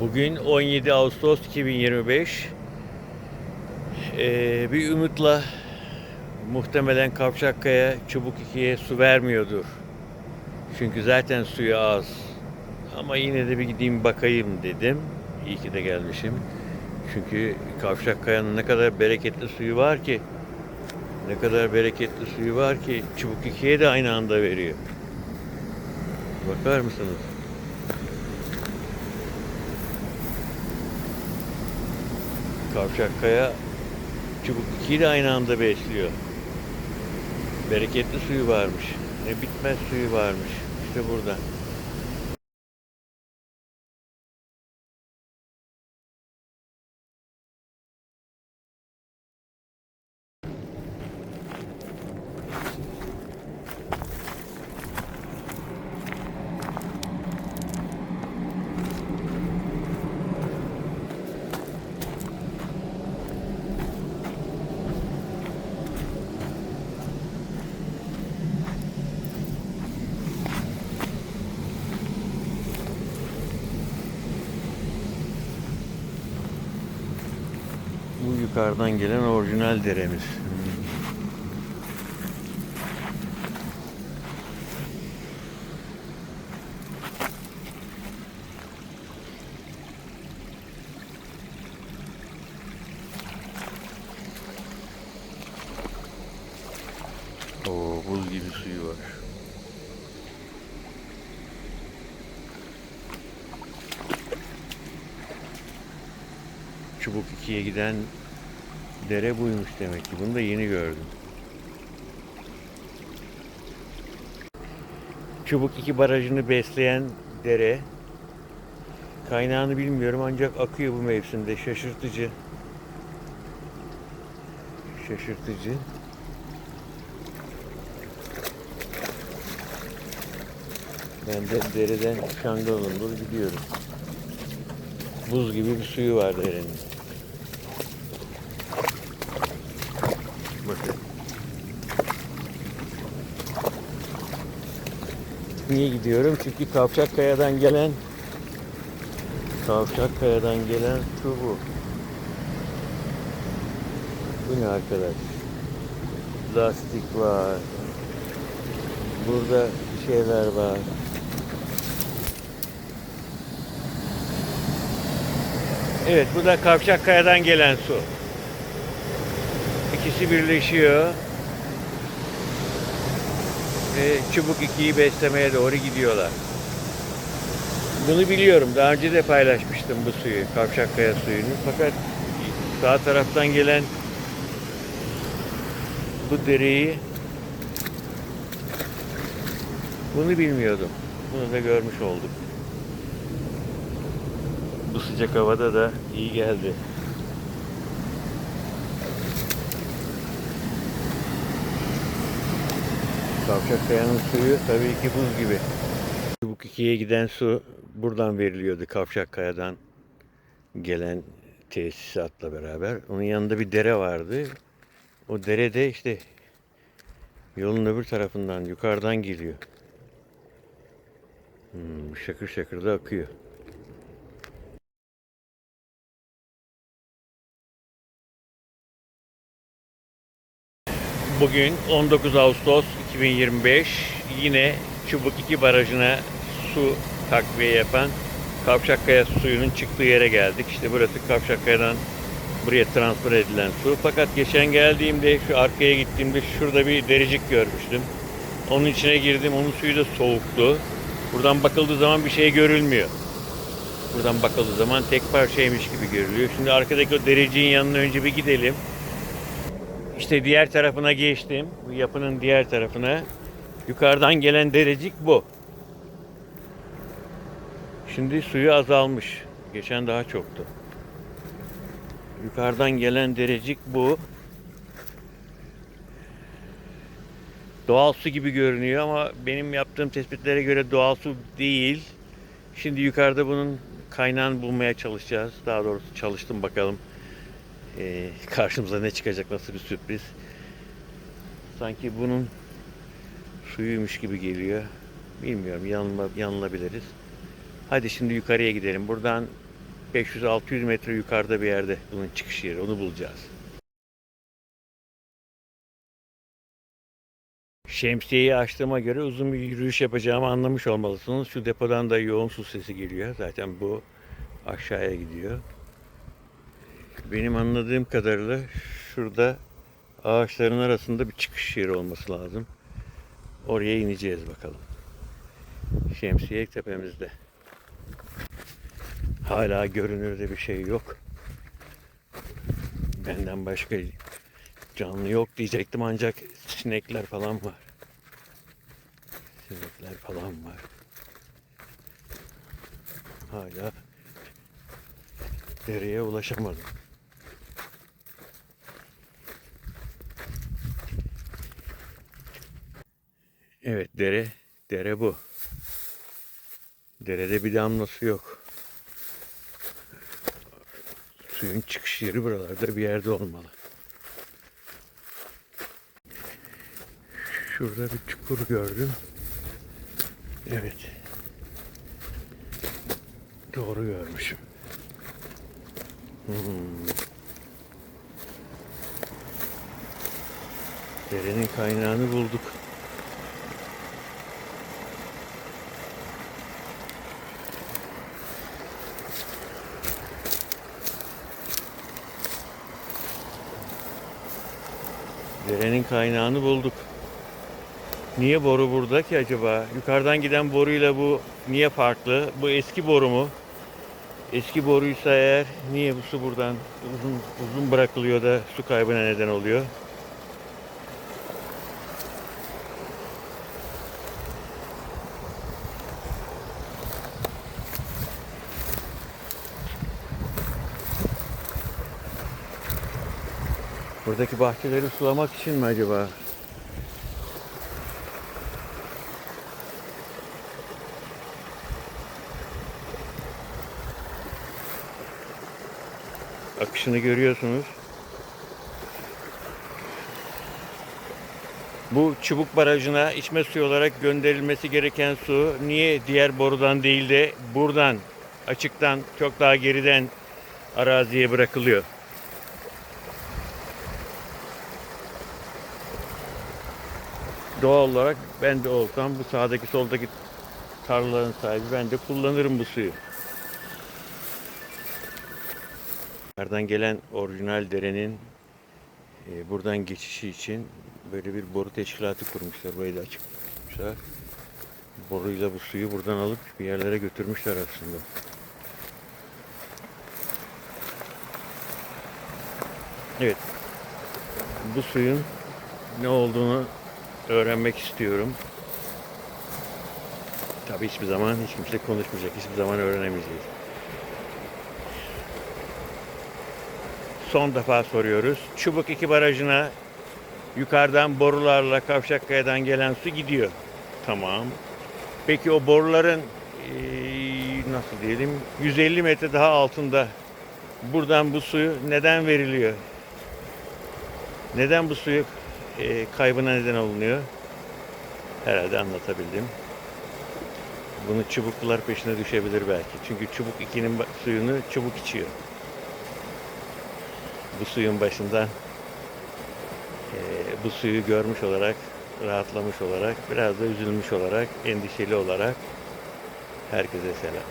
Bugün 17 Ağustos 2025. Ee, bir umutla muhtemelen Kavşakkaya Çubuk 2'ye su vermiyordur. Çünkü zaten suyu az. Ama yine de bir gideyim bakayım dedim. İyi ki de gelmişim. Çünkü Kavşakkaya'nın ne kadar bereketli suyu var ki ne kadar bereketli suyu var ki Çubuk 2'ye de aynı anda veriyor. Bakar mısınız? Kavşakkaya Çubuk 2'yi de aynı anda besliyor. Bereketli suyu varmış. Ne bitmez suyu varmış. İşte burada. Bu yukarıdan gelen orijinal deremiz. Oo, buz gibi suyu var. Çubuk 2'ye giden dere buymuş demek ki. Bunu da yeni gördüm. Çubuk 2 barajını besleyen dere. Kaynağını bilmiyorum ancak akıyor bu mevsimde. Şaşırtıcı. Şaşırtıcı. Ben de dereden Şangalındır gidiyorum. Buz gibi bir suyu var derenin. Niye gidiyorum? Çünkü Kavşakkaya'dan gelen Kavşakkaya'dan gelen su bu. Bu ne arkadaş? Lastik var. Burada şeyler var. Evet bu da Kavşakkaya'dan gelen su. İkisi birleşiyor. Ve çubuk ikiyi beslemeye doğru gidiyorlar. Bunu biliyorum. Daha önce de paylaşmıştım bu suyu. Kavşakkaya suyunu. Fakat sağ taraftan gelen bu dereyi bunu bilmiyordum. Bunu da görmüş olduk. Bu sıcak havada da iyi geldi. Kavşakkaya'nın suyu tabii ki buz gibi. Çubuk 2'ye giden su buradan veriliyordu Kavşakkaya'dan gelen tesisatla beraber. Onun yanında bir dere vardı. O dere de işte yolun öbür tarafından yukarıdan geliyor. Hmm, şakır şakır da akıyor. Bugün 19 Ağustos 2025 yine Çubuk 2 barajına su takviye yapan Kavşakkaya suyunun çıktığı yere geldik. İşte burası Kavşakkaya'dan buraya transfer edilen su. Fakat geçen geldiğimde şu arkaya gittiğimde şurada bir dericik görmüştüm. Onun içine girdim. Onun suyu da soğuktu. Buradan bakıldığı zaman bir şey görülmüyor. Buradan bakıldığı zaman tek parçaymış gibi görülüyor. Şimdi arkadaki o dericiğin yanına önce bir gidelim. İşte diğer tarafına geçtim. Bu yapının diğer tarafına. Yukarıdan gelen derecik bu. Şimdi suyu azalmış. Geçen daha çoktu. Yukarıdan gelen derecik bu. Doğal su gibi görünüyor ama benim yaptığım tespitlere göre doğal su değil. Şimdi yukarıda bunun kaynağını bulmaya çalışacağız. Daha doğrusu çalıştım bakalım. Ee, karşımıza ne çıkacak nasıl bir sürpriz. Sanki bunun suyuymuş gibi geliyor. Bilmiyorum yanıla, yanılabiliriz. Hadi şimdi yukarıya gidelim. Buradan 500-600 metre yukarıda bir yerde bunun çıkış yeri. Onu bulacağız. Şemsiyeyi açtığıma göre uzun bir yürüyüş yapacağımı anlamış olmalısınız. Şu depodan da yoğun su sesi geliyor. Zaten bu aşağıya gidiyor. Benim anladığım kadarıyla şurada ağaçların arasında bir çıkış yeri olması lazım. Oraya ineceğiz bakalım. Şemsiye tepemizde. Hala görünürde bir şey yok. Benden başka canlı yok diyecektim ancak sinekler falan var. Sinekler falan var. Hala dereye ulaşamadım. Evet dere, dere bu. Derede bir damla su yok. Suyun çıkış yeri buralarda bir yerde olmalı. Şurada bir çukur gördüm. Evet. Doğru görmüşüm. Hmm. Derenin kaynağını bulduk. Derenin kaynağını bulduk. Niye boru burada ki acaba? Yukarıdan giden boruyla bu niye farklı? Bu eski boru mu? Eski boruysa eğer niye bu su buradan uzun uzun bırakılıyor da su kaybına neden oluyor? Buradaki bahçeleri sulamak için mi acaba? Akışını görüyorsunuz. Bu çubuk barajına içme suyu olarak gönderilmesi gereken su niye diğer borudan değil de buradan açıktan çok daha geriden araziye bırakılıyor? Doğal olarak ben de olsam bu sağdaki soldaki tarlaların sahibi ben de kullanırım bu suyu. Yukarıdan gelen orijinal derenin e, buradan geçişi için böyle bir boru teşkilatı kurmuşlar. Burayı da açıkmışlar. Boruyla bu suyu buradan alıp bir yerlere götürmüşler aslında. Evet. Bu suyun ne olduğunu öğrenmek istiyorum. Tabii hiçbir zaman hiç kimse konuşmayacak. Hiçbir zaman öğrenemeyeceğiz. Son defa soruyoruz. Çubuk 2 barajına yukarıdan borularla Kavşakkaya'dan gelen su gidiyor. Tamam. Peki o boruların nasıl diyelim 150 metre daha altında buradan bu suyu neden veriliyor? Neden bu suyu eee, kaybına neden olunuyor? Herhalde anlatabildim. Bunu çubuklular peşine düşebilir belki. Çünkü çubuk 2'nin suyunu çubuk içiyor bu suyun başından eee, bu suyu görmüş olarak, rahatlamış olarak, biraz da üzülmüş olarak, endişeli olarak herkese selam.